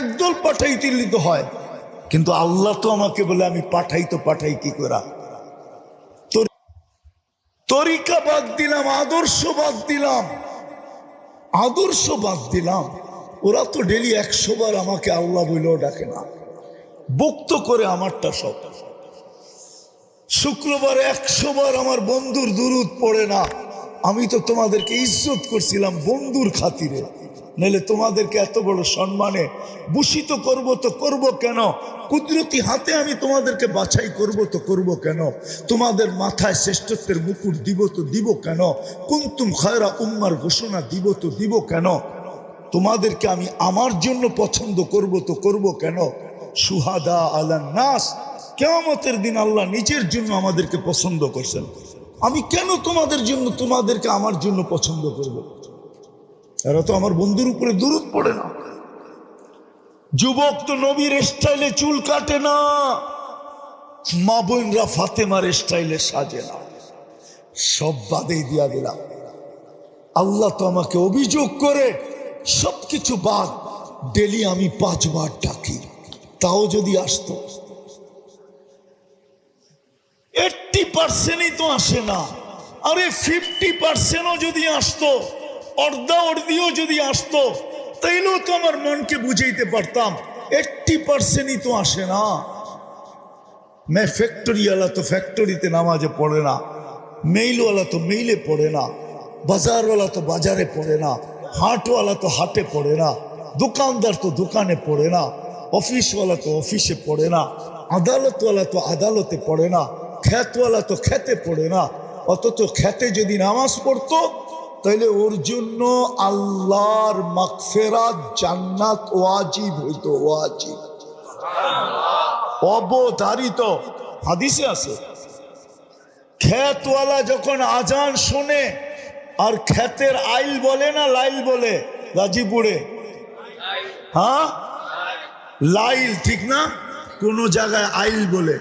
একদল পাঠাইতে তো হয়। কিন্তু আল্লাহ তো আমাকে বলে, আমি পাঠাই তো পাঠাই কি করা তরিকা বাদ দিলাম আদর্শ বাদ দিলাম। আদর্শ বাদ দিলাম। ওরা তো ডেলি একশো বার আমাকে আল্লাহ বলেও ডাকে না। বক্ত করে আমারটা সব। শুক্রবার একশো বার আমার বন্ধুর দুরুদ পড়ে না। আমি তো তোমাদেরকে ইজ্জত করছিলাম বন্ধুর খাতিরে। নাহলে তোমাদেরকে এত বড় সম্মানে ভূষিত করব তো করব কেন? কুদরতি হাতে আমি তোমাদেরকে বাছাই করব তো করব কেন? তোমাদের মাথায় শ্রেষ্ঠত্বের মুকুট দিব তো দিব কেন? কুন্তুম খয়রা উম্মার ঘোষণা দিব তো দিব কেন? তোমাদেরকে আমি আমার জন্য পছন্দ করব তো করব কেন? সুহাদা আলান নাস। কেয়ামতের দিন আল্লাহ নিজের জন্য আমাদেরকে পছন্দ করছেন। আমি কেন তোমাদের জন্য, তোমাদেরকে আমার জন্য পছন্দ করব? এরা তো আমার বন্ধুর উপরে দূরত পড়ে না। যুবক তো নবীর স্টাইলে চুল কাটে না। মা বোনরা ফাতেমার স্টাইলে সাজে না। সব বাদেই দিয়া দিলাম। আল্লাহ তো আমাকে অভিযোগ করে, সবকিছু বাদ, ডেলি আমি পাঁচবার ডাকি। তাও যদি আসতো। এইটটি পার্সেন্টই তো আসে না। আরে ফিফটি পার্সেন্টও যদি আসতো অর্ধা অর্ধিও যদি আসতো, তাইলেও তো আমার মনকে বুঝাইতে পারতাম এইটটি পার্সেন্টই তো আসে না। মে ফ্যাক্টরিওয়ালা তো ফ্যাক্টরিতে নামাজে পড়ে না মেইলওয়ালা তো মেইলে পড়ে না বাজারওয়ালা তো বাজারে পড়ে না হাটওয়ালা তো হাটে পড়ে না, দোকানদার তো দোকানে পড়ে না অফিসওয়ালা তো অফিসে পড়ে না আদালতওয়ালা তো আদালতে পড়ে না খ্যাতওয়ালা তো খেতে পড়ে না, অথচ খেতে যদি নামাজ পড়তো তাহলে ওর জন্য আল্লাহর মাকফেরাত জান্নাত ওয়াজিব হইতো, ওয়াজিব। অবধারিত। হাদিসে আছে। ক্ষেতওয়ালা যখন আজান শোনে, আর ক্ষেতের আইল বলে না লাইল বলে? গাজীপুরে। হ্যাঁ? লাইল, ঠিক না? কোন জায়গায় আইল বলে।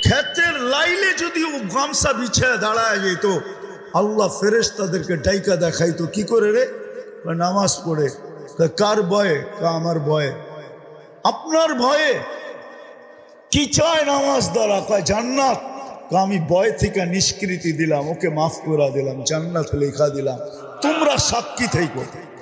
ক্ষেতের লাইলে যদি ও গামছা বিছায় দাঁড়ায় যেত আল্লাহ ফেরেস তাদেরকে ডাইকা দেখাইতো। কি করে রে? নামাজ পড়ে। কার ভয়ে? কা আমার ভয়ে। আপনার ভয়ে। কি চায় নামাজ দ্বারা? কয়, জান্নাত। আমি বয় থেকে নিষ্কৃতি দিলাম, ওকে মাফ করা দিলাম, জান্নাত লেখা দিলাম। তোমরা সাক্ষী থেকো